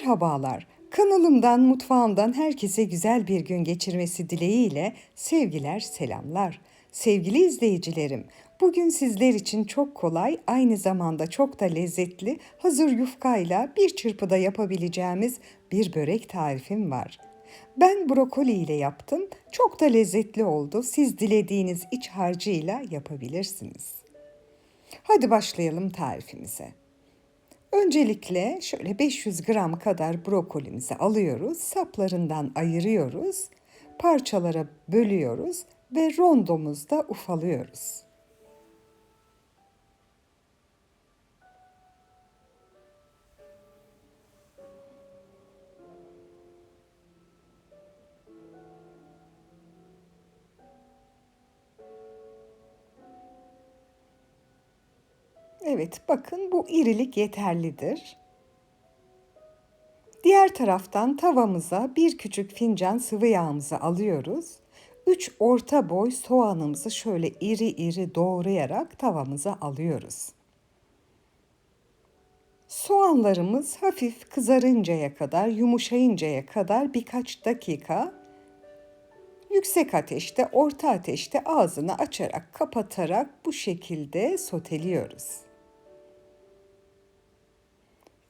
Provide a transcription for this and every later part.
Merhabalar. Kanalımdan, mutfağımdan herkese güzel bir gün geçirmesi dileğiyle sevgiler, selamlar. Sevgili izleyicilerim, bugün sizler için çok kolay, aynı zamanda çok da lezzetli, hazır yufkayla bir çırpıda yapabileceğimiz bir börek tarifim var. Ben brokoli ile yaptım. Çok da lezzetli oldu. Siz dilediğiniz iç harcıyla yapabilirsiniz. Hadi başlayalım tarifimize. Öncelikle şöyle 500 gram kadar brokolimizi alıyoruz. Saplarından ayırıyoruz. Parçalara bölüyoruz ve rondomuzda ufalıyoruz. Evet, bakın bu irilik yeterlidir. Diğer taraftan tavamıza bir küçük fincan sıvı yağımızı alıyoruz. 3 orta boy soğanımızı şöyle iri iri doğrayarak tavamıza alıyoruz. Soğanlarımız hafif kızarıncaya kadar, yumuşayıncaya kadar birkaç dakika yüksek ateşte, orta ateşte ağzını açarak, kapatarak bu şekilde soteliyoruz.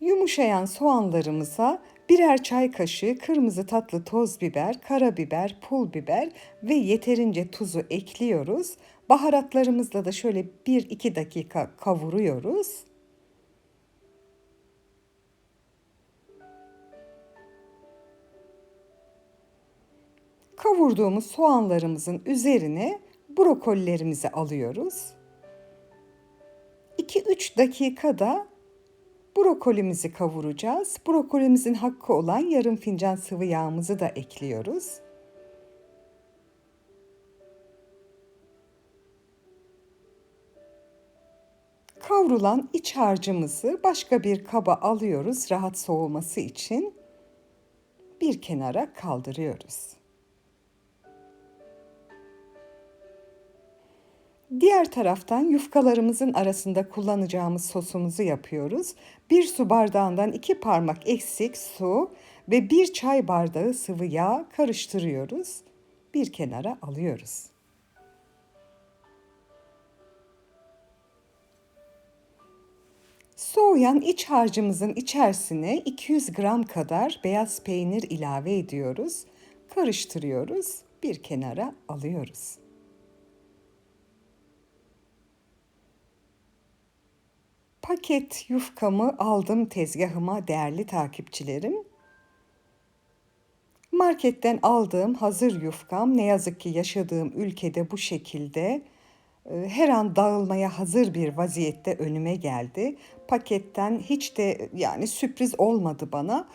Yumuşayan soğanlarımıza birer çay kaşığı kırmızı tatlı toz biber, karabiber, pul biber ve yeterince tuzu ekliyoruz. Baharatlarımızla da şöyle 1-2 dakika kavuruyoruz. Kavurduğumuz soğanlarımızın üzerine brokolilerimizi alıyoruz. 2-3 dakikada Brokolimizi kavuracağız. Brokolimizin hakkı olan yarım fincan sıvı yağımızı da ekliyoruz. Kavrulan iç harcımızı başka bir kaba alıyoruz rahat soğuması için. Bir kenara kaldırıyoruz. Diğer taraftan yufkalarımızın arasında kullanacağımız sosumuzu yapıyoruz. Bir su bardağından iki parmak eksik su ve bir çay bardağı sıvı yağ karıştırıyoruz. Bir kenara alıyoruz. Soğuyan iç harcımızın içerisine 200 gram kadar beyaz peynir ilave ediyoruz. Karıştırıyoruz. Bir kenara alıyoruz. Paket yufkamı aldım tezgahıma değerli takipçilerim. Marketten aldığım hazır yufkam ne yazık ki yaşadığım ülkede bu şekilde e, her an dağılmaya hazır bir vaziyette önüme geldi. Paketten hiç de yani sürpriz olmadı bana.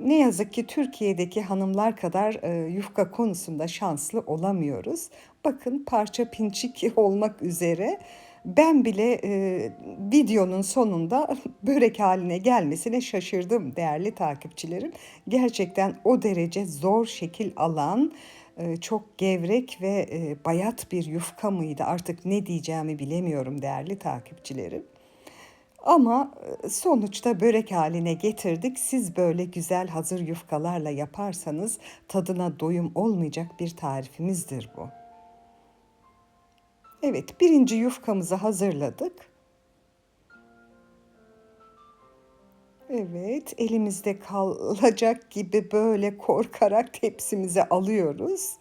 Ne yazık ki Türkiye'deki hanımlar kadar e, yufka konusunda şanslı olamıyoruz. Bakın parça pinçik olmak üzere ben bile e, videonun sonunda börek haline gelmesine şaşırdım değerli takipçilerim. Gerçekten o derece zor şekil alan, e, çok gevrek ve e, bayat bir yufka mıydı artık ne diyeceğimi bilemiyorum değerli takipçilerim. Ama e, sonuçta börek haline getirdik. Siz böyle güzel hazır yufkalarla yaparsanız tadına doyum olmayacak bir tarifimizdir bu. Evet, birinci yufkamızı hazırladık. Evet, elimizde kalacak gibi böyle korkarak tepsimize alıyoruz.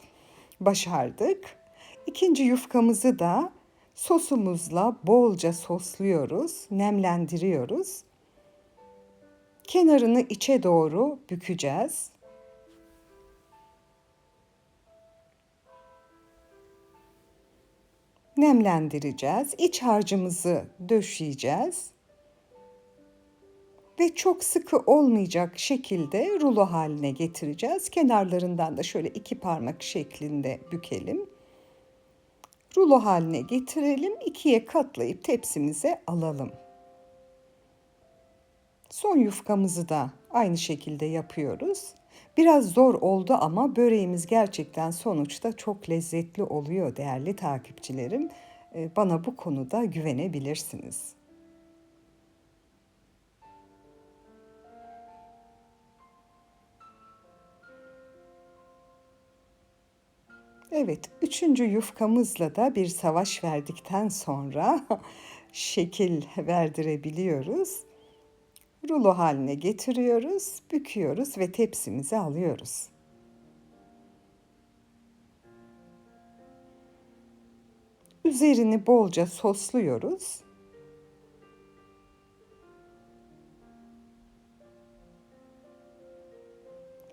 Başardık. İkinci yufkamızı da sosumuzla bolca sosluyoruz, nemlendiriyoruz. Kenarını içe doğru bükeceğiz. Nemlendireceğiz. İç harcımızı döşeyeceğiz. Ve çok sıkı olmayacak şekilde rulo haline getireceğiz. Kenarlarından da şöyle iki parmak şeklinde bükelim. Rulo haline getirelim. ikiye katlayıp tepsimize alalım. Son yufkamızı da aynı şekilde yapıyoruz. Biraz zor oldu ama böreğimiz gerçekten sonuçta çok lezzetli oluyor değerli takipçilerim. Ee, bana bu konuda güvenebilirsiniz. Evet, üçüncü yufkamızla da bir savaş verdikten sonra şekil verdirebiliyoruz. Rulo haline getiriyoruz, büküyoruz ve tepsimize alıyoruz. Üzerini bolca sosluyoruz.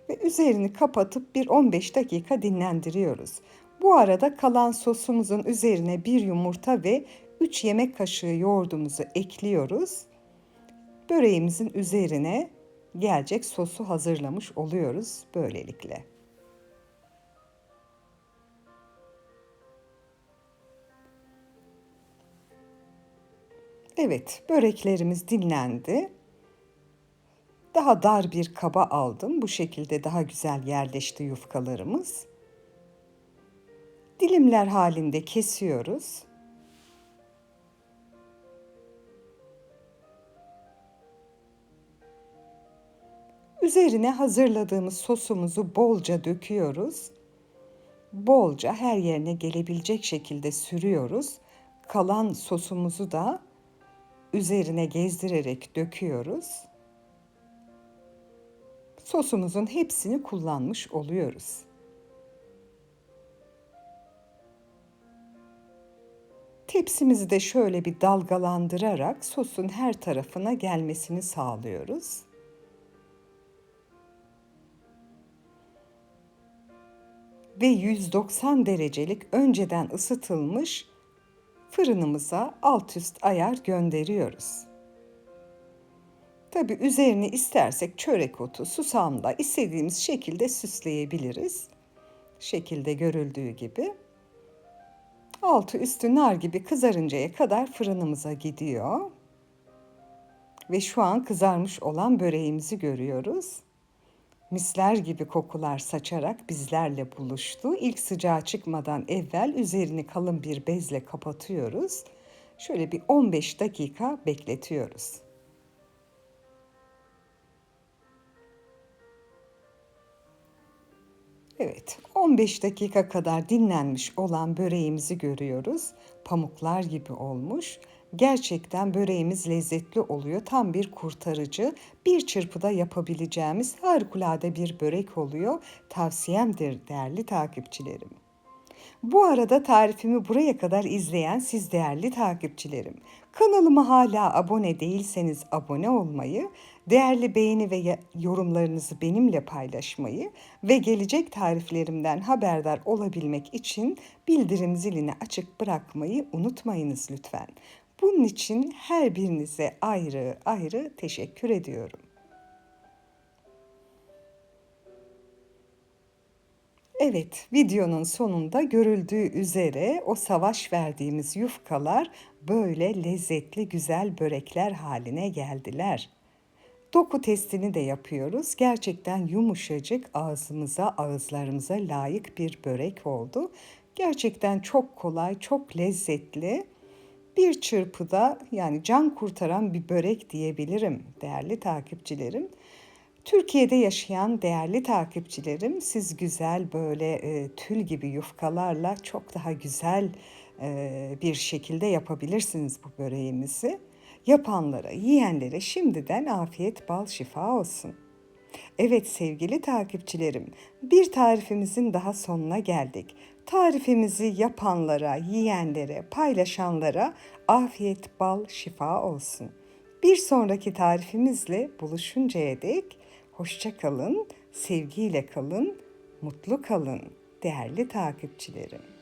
Ve üzerini kapatıp bir 15 dakika dinlendiriyoruz. Bu arada kalan sosumuzun üzerine bir yumurta ve 3 yemek kaşığı yoğurdumuzu ekliyoruz. Böreğimizin üzerine gelecek sosu hazırlamış oluyoruz böylelikle. Evet, böreklerimiz dinlendi. Daha dar bir kaba aldım. Bu şekilde daha güzel yerleşti yufkalarımız. Dilimler halinde kesiyoruz. Üzerine hazırladığımız sosumuzu bolca döküyoruz. Bolca her yerine gelebilecek şekilde sürüyoruz. Kalan sosumuzu da üzerine gezdirerek döküyoruz. Sosumuzun hepsini kullanmış oluyoruz. Tepsimizi de şöyle bir dalgalandırarak sosun her tarafına gelmesini sağlıyoruz. Ve 190 derecelik önceden ısıtılmış fırınımıza alt üst ayar gönderiyoruz. Tabi üzerini istersek çörek otu, susamla istediğimiz şekilde süsleyebiliriz. Şekilde görüldüğü gibi. Altı üstü nar gibi kızarıncaya kadar fırınımıza gidiyor. Ve şu an kızarmış olan böreğimizi görüyoruz. Misler gibi kokular saçarak bizlerle buluştu. İlk sıcağı çıkmadan evvel üzerini kalın bir bezle kapatıyoruz. Şöyle bir 15 dakika bekletiyoruz. Evet, 15 dakika kadar dinlenmiş olan böreğimizi görüyoruz. Pamuklar gibi olmuş. Gerçekten böreğimiz lezzetli oluyor. Tam bir kurtarıcı, bir çırpıda yapabileceğimiz harikulade bir börek oluyor. Tavsiyemdir değerli takipçilerim. Bu arada tarifimi buraya kadar izleyen siz değerli takipçilerim. Kanalıma hala abone değilseniz abone olmayı, değerli beğeni ve yorumlarınızı benimle paylaşmayı ve gelecek tariflerimden haberdar olabilmek için bildirim zilini açık bırakmayı unutmayınız lütfen. Bunun için her birinize ayrı ayrı teşekkür ediyorum. Evet, videonun sonunda görüldüğü üzere o savaş verdiğimiz yufkalar böyle lezzetli güzel börekler haline geldiler. Doku testini de yapıyoruz. Gerçekten yumuşacık ağzımıza, ağızlarımıza layık bir börek oldu. Gerçekten çok kolay, çok lezzetli. Bir çırpıda yani can kurtaran bir börek diyebilirim değerli takipçilerim. Türkiye'de yaşayan değerli takipçilerim siz güzel böyle e, tül gibi yufkalarla çok daha güzel e, bir şekilde yapabilirsiniz bu böreğimizi. Yapanlara, yiyenlere şimdiden afiyet bal şifa olsun. Evet sevgili takipçilerim, bir tarifimizin daha sonuna geldik. Tarifimizi yapanlara, yiyenlere, paylaşanlara afiyet bal şifa olsun. Bir sonraki tarifimizle buluşuncaya dek hoşça kalın, sevgiyle kalın, mutlu kalın değerli takipçilerim.